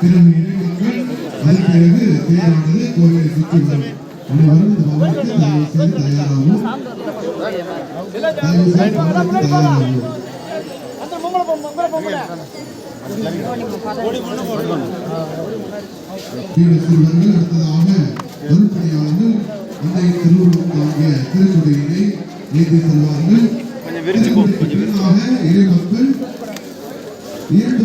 திரும்பி இணைக்கப்பட்டு அதன் பிறகு தேர்வானது கோவிலை சுற்றி வரும் அனைவரும் இந்த பவனுக்கு தயவு செய்து தயாராகவும் தயவு செய்து பவனுக்கு தயாராகவும் அடுத்ததாக வன்பணியாளர்கள் அந்த திருவுருவுக்கு வாங்கிய திருக்குடையினை நீதி செல்வார்கள் இரண்டு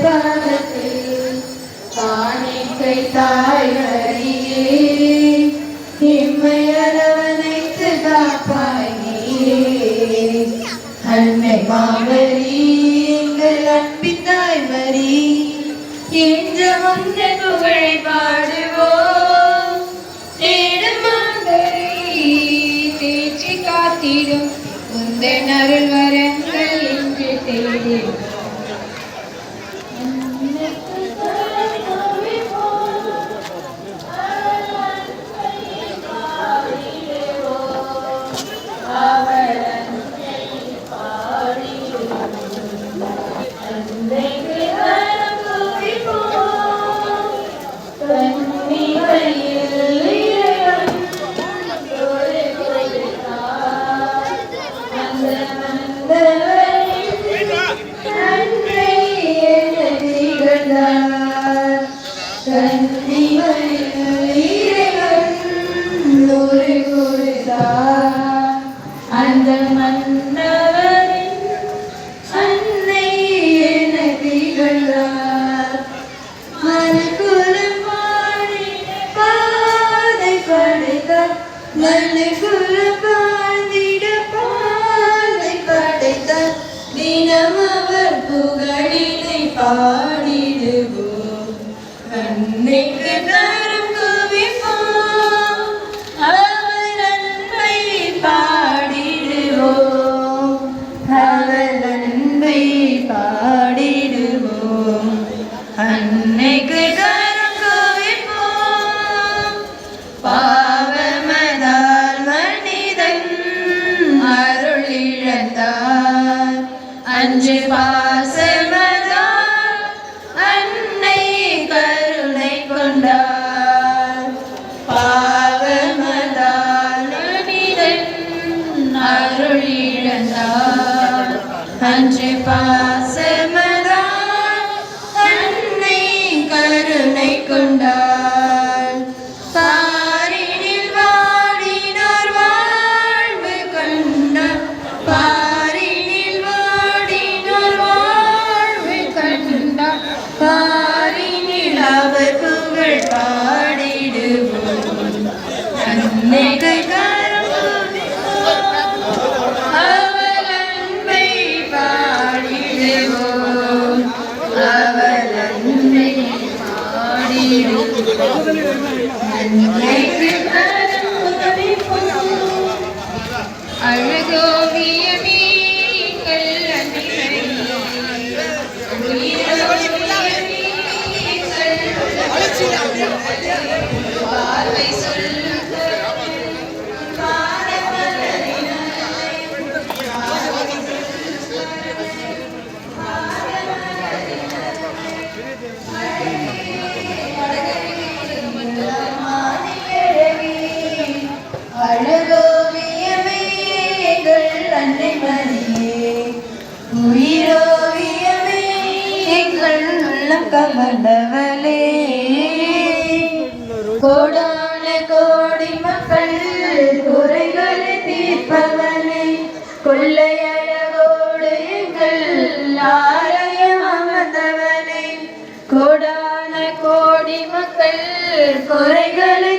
பாதத்தில் காணிக்கை தான் அன்று பாசமதார் அன்னை கருணை கொண்டார். பாவமதார் அருள் இழந்தார். அன்று பாச I'm a goby. கமண்டவளே கோடான கோடி மக்கள் குறைகள் தீர்ப்பவனே கொள்ளையழகோடு எங்கள் ஆலயம் அமர்ந்தவனே கோடான கோடி மக்கள் குறைகளை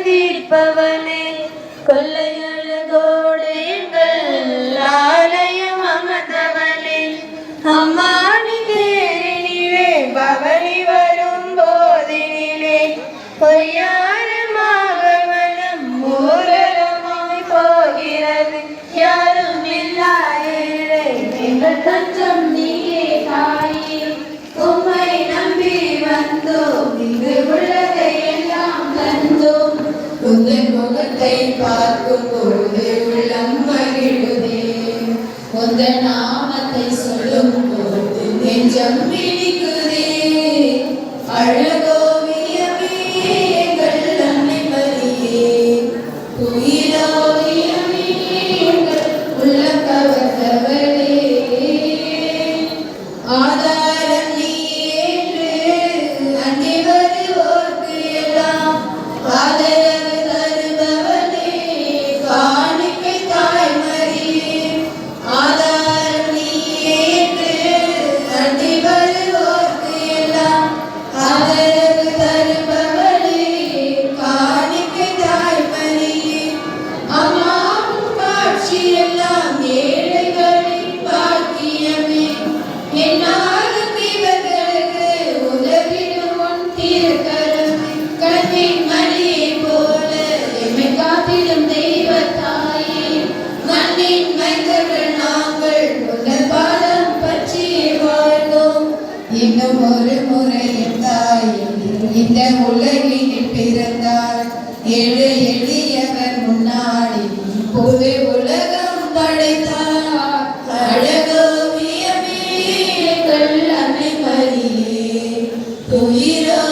பார்க்கும் இன்னும் ஒரு முறை என்றாய் இந்த உலகில் பிறந்தார் ஏழு எளியவர் முன்னாடி புது உலகம் படைத்தார். அழகோவியமே கல்லமை மரியே துயிரோ